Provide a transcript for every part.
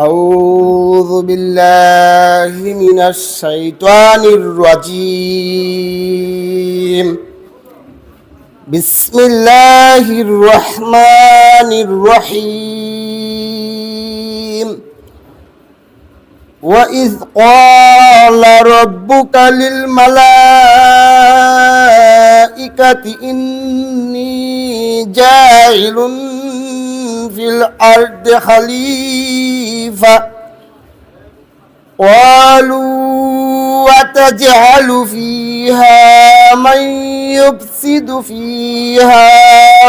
أعوذ بالله من الشيطان الرجيم بسم الله الرحمن الرحيم وإذ قال ربك للملائكة إني جاعل في الأرض خليفة قالوا وتجعل فيها من يفسد فيها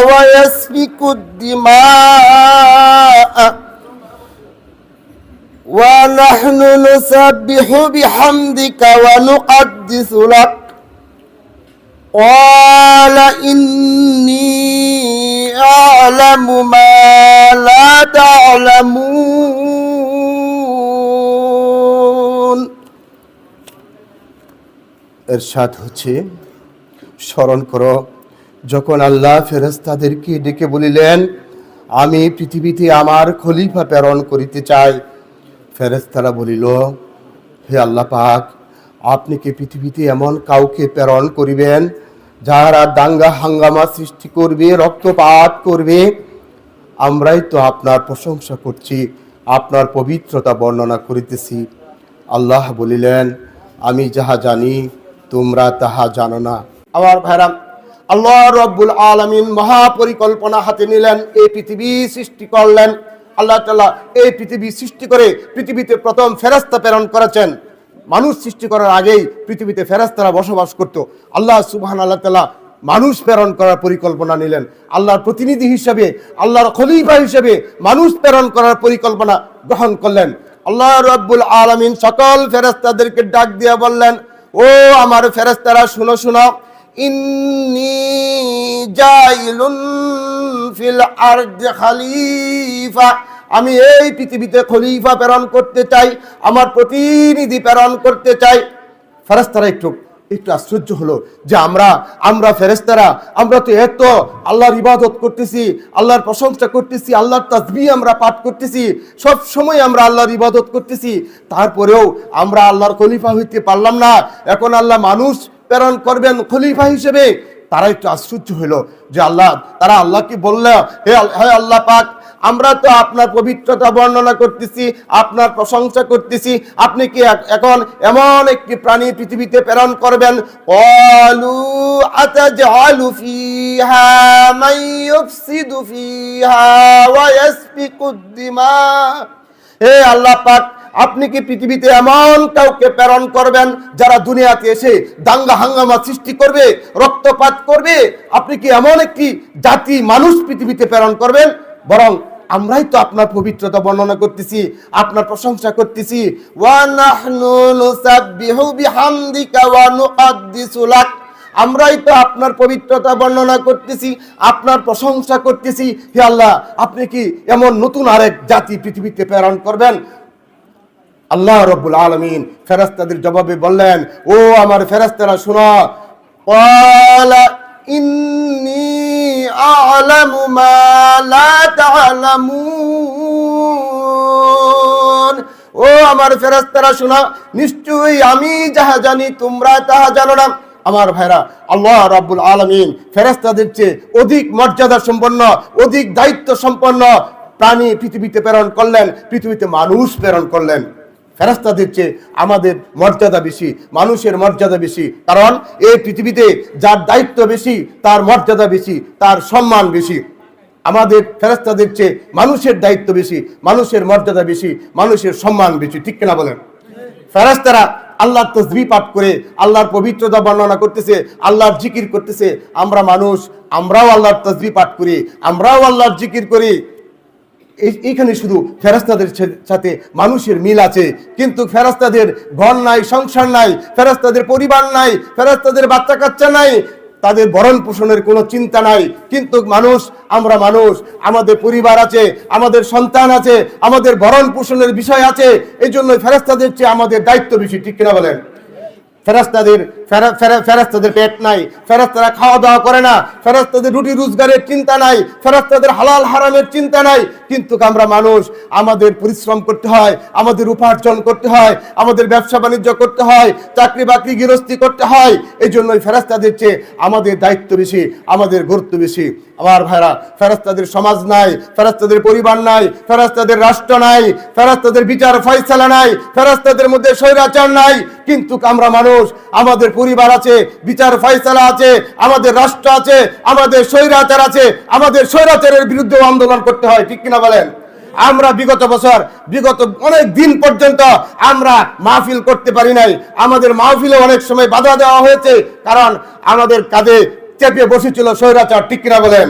ويسفك الدماء ونحن نسبح بحمدك ونقدس لك قال إني أعلم ما لا تعلمون এরশাদ হচ্ছে স্মরণ করো যখন আল্লাহ ফেরেস্তাদেরকে ডেকে বলিলেন আমি পৃথিবীতে আমার খলিফা প্রেরণ করিতে চাই ফেরেস্তারা বলিল হে আল্লাহ পাক আপনি কি পৃথিবীতে এমন কাউকে প্রেরণ করিবেন যারা দাঙ্গা হাঙ্গামা সৃষ্টি করবে, রক্তপাত করবে, আমরাই তো আপনার প্রশংসা করছি, আপনার পবিত্রতা বর্ণনা করিতেছি। আল্লাহ বলিলেন, আমি যাহা জানি, তোমরা তাহা জানো না। আমার ভাইরা, আল্লাহ রব্বুল আলমিন মহাপরিকল্পনা হাতে নিলেন, এই পৃথিবী সৃষ্টি করলেন। আল্লাহ তাআলা এই পৃথিবী সৃষ্টি করে পৃথিবীতে প্রথম ফেরাস্তা প্রেরণ করেছেন। মানুষ সৃষ্টি করার আগেই পৃথিবীতে ফেরাস্তারা বসবাস করত। আল্লাহ সুবহান আল্লাহ তাআলা মানুষ প্রেরণ করার পরিকল্পনা নিলেন। আল্লাহর প্রতিনিধি হিসেবে, আল্লাহর খলিফা হিসেবে মানুষ প্রেরণ করার পরিকল্পনা গ্রহণ করলেন। আল্লাহ রব্বুল আলমিন সকল ফেরেস্তাদেরকে ডাক দিয়ে বললেন, ও আমার ফেরেস্তারা শুনো শুনো। ইন্নি জাইলুন ফিল আরদি খালিফা আমি এই পৃথিবীতে খলিফা প্রেরণ করতে চাই, আমার প্রতিনিধি প্রেরণ করতে চাই। ফেরেস্তারা একটু একটু আশ্চর্য হলো যে আমরা আমরা ফেরেস্তারা আমরা তো এত আল্লাহর ইবাদত করতেছি, আল্লাহর প্রশংসা করতেছি, আল্লাহর তাসবি আমরা পাঠ করতেছি, সব সময় আমরা আল্লাহর ইবাদত করতেছি। তারপরেও আমরা আল্লাহর খলিফা হইতে পারলাম না। এখন আল্লাহ মানুষ প্রেরণ করবেন খলিফা হিসেবে। তারা একটু আশ্চর্য হইল যে আল্লাহ, তারা আল্লাহকে বলল, হে হে আল্লাহ পাক আমরা তো আপনার পবিত্রতা বর্ণনা করতেছি, আপনার প্রশংসা করতেছি। আপনি কি এখন এমন একটি প্রাণী পৃথিবীতে প্রেরণ করবেন? অলু আতাজআলু হে আল্লাহ পাক, আপনি কি পৃথিবীতে এমন কাউকে প্রেরণ করবেন যারা দুনিয়াতে এসে দাঙ্গা হাঙ্গামা সৃষ্টি করবে, রক্তপাত করবে? আপনি কি এমন একটি জাতি, মানুষ পৃথিবীতে প্রেরণ করবেন? বরং আমরাই তো আপনার পবিত্রতা বর্ণনা করতেছি, আপনার প্রশংসা করতেছি। আমরাই তো আপনার পবিত্রতা বর্ণনা করতেছি, আপনার প্রশংসা করতেছি। হে আল্লাহ, আপনি কি এমন নতুন আরেক জাতি পৃথিবীতে প্রেরণ করবেন? আল্লাহ রব্বুল আলমিন ফেরাস্তাদের জবাবে বললেন, ও আমার ফেরাস্তারা শোনা। ইন্নি أعلم ما لا تعلمون ও আমার ফেরাস্তারা শোনা নিশ্চয়ই আমি যাহা জানি তোমরা তাহা জানো না আমার ভাইরা আল্লাহ রাব্বুল আলমিন ফেরাস্তাদের চেয়ে অধিক মর্যাদা সম্পন্ন অধিক দায়িত্ব সম্পন্ন প্রাণী পৃথিবীতে প্রেরণ করলেন পৃথিবীতে মানুষ প্রেরণ করলেন ফেরাস্তাদের চেয়ে আমাদের মর্যাদা বেশি, মানুষের মর্যাদা বেশি। কারণ এই পৃথিবীতে যার দায়িত্ব বেশি, তার মর্যাদা বেশি, তার সম্মান বেশি। আমাদের ফেরাস্তাদের চেয়ে মানুষের দায়িত্ব বেশি, মানুষের মর্যাদা বেশি, মানুষের সম্মান বেশি। ঠিক কিনা বলেন? ফেরাস্তারা আল্লাহর তসবি পাঠ করে, আল্লাহর পবিত্রতা বর্ণনা করতেছে, আল্লাহর জিকির করতেছে। আমরা মানুষ, আমরাও আল্লাহর তসবি পাঠ করি, আমরাও আল্লাহর জিকির করি। এইখানে শুধু ফেরাস্তাদের সাথে মানুষের মিল আছে, কিন্তু ফেরাস্তাদের ঘর নাই, সংসার নাই, ফেরাস্তাদের পরিবার নাই, ফেরাস্তাদের বাচ্চা কাচ্চা নাই, তাদের ভরণ পোষণের কোনো চিন্তা নাই। কিন্তু মানুষ, আমরা মানুষ, আমাদের পরিবার আছে, আমাদের সন্তান আছে, আমাদের ভরণ পোষণের বিষয় আছে এই জন্য ফেরাস্তাদের চেয়ে আমাদের দায়িত্ব বেশি, ঠিক কিনা বলেন? ফেরাস্তাদের ফেরা- ফেরা- ফেরাস্তাদের পেট নাই ফেরাস্তারা খাওয়া দাওয়া করে না ফেরাস্তাদের রুটি রোজগারের চিন্তা নাই ফেরাস্তাদের হালাল হারামের চিন্তা নাই। কিন্তু আমরা মানুষ, আমাদের পরিশ্রম করতে হয়, আমাদের উপার্জন করতে হয়, আমাদের ব্যবসা বাণিজ্য করতে হয় চাকরি বাকরি গৃহস্থী করতে হয় এই জন্যই ফেরাস্তাদের চেয়ে আমাদের দায়িত্ব বেশি, আমাদের গুরুত্ব বেশি। আমার ভাইরা ফেরাস্তাদের সমাজ নাই ফেরাস্তাদের পরিবার নাই ফেরাস্তাদের রাষ্ট্র নাই ফেরাস্তাদের বিচার ফয়সালা নাই ফেরাস্তাদের মধ্যে স্বৈরাচার নাই। কিন্তু আমরা মানুষ আমাদের পরিবার আছে, বিচার ফয়সালা আছে, আমাদের রাষ্ট্র আছে, আমাদের স্বৈরাচার আছে, আমাদের স্বৈরাচারের বিরুদ্ধে আন্দোলন করতে হয়, ঠিক কিনা বলেন? আমরা বিগত বছর, বিগত অনেক দিন পর্যন্ত আমরা মাহফিল করতে পারি নাই। আমাদের মাহফিলে অনেক সময় বাধা দেওয়া হয়েছে, কারণ আমাদের কাঁধে চেপে বসেছিল স্বৈরাচার, ঠিক কিনা বলেন?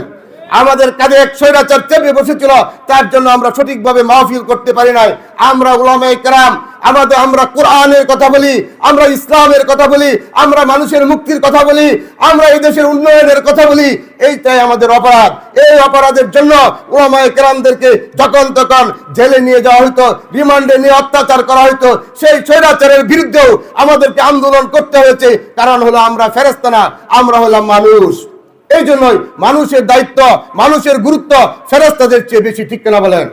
আমাদের কাজে এক স্বৈরাচার চেপে বসেছিল, তার জন্য আমরা সঠিকভাবে মাহফিল করতে পারি নাই। আমরা উলামায়ে কেরাম, আমাদের আমরা কোরআনের কথা বলি, আমরা ইসলামের কথা বলি, আমরা মানুষের মুক্তির কথা বলি, আমরা এই দেশের উন্নয়নের কথা বলি। এইটাই আমাদের অপরাধ। এই অপরাধের জন্য ওলামায়ে কেরামদেরকে যখন তখন জেলে নিয়ে যাওয়া হতো রিমান্ডে নিয়ে অত্যাচার করা হতো সেই স্বৈরাচারের বিরুদ্ধেও আমাদেরকে আন্দোলন করতে হয়েছে। কারণ হলো আমরা ফেরেস্তা না, আমরা হলাম মানুষ। এই জন্যই মানুষের দায়িত্ব, মানুষের গুরুত্ব ফেরস্তাদের চেয়ে বেশি, ঠিক কেনা বলেন?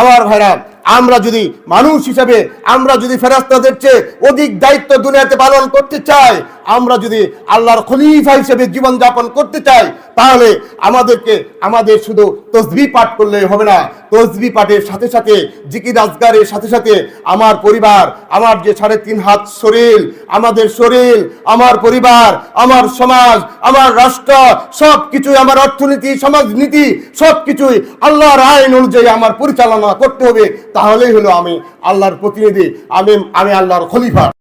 আবার ভাইরা, আমরা যদি মানুষ হিসাবে, আমরা যদি ফেরাস্তাদের চেয়ে অধিক দায়িত্ব দুনিয়াতে পালন করতে চাই আমরা যদি আল্লাহর খলিফা হিসেবে জীবন যাপন করতে চাই, তাহলে আমাদেরকে, আমাদের শুধু তসবি পাঠ করলে হবে না। তসবি পাঠের সাথে সাথে, জিকির আজগারের সাথে সাথে আমার পরিবার, আমার যে সাড়ে তিন হাত শরীর, আমাদের শরীর, আমার পরিবার, আমার সমাজ, আমার রাষ্ট্র সব কিছুই আমার অর্থনীতি, সমাজনীতি সব কিছুই আল্লাহর আইন অনুযায়ী আমার পরিচালনা করতে হবে। তাহলেই হলো আমি আল্লাহর প্রতিনিধি আমি আমি আল্লাহর খলিফা।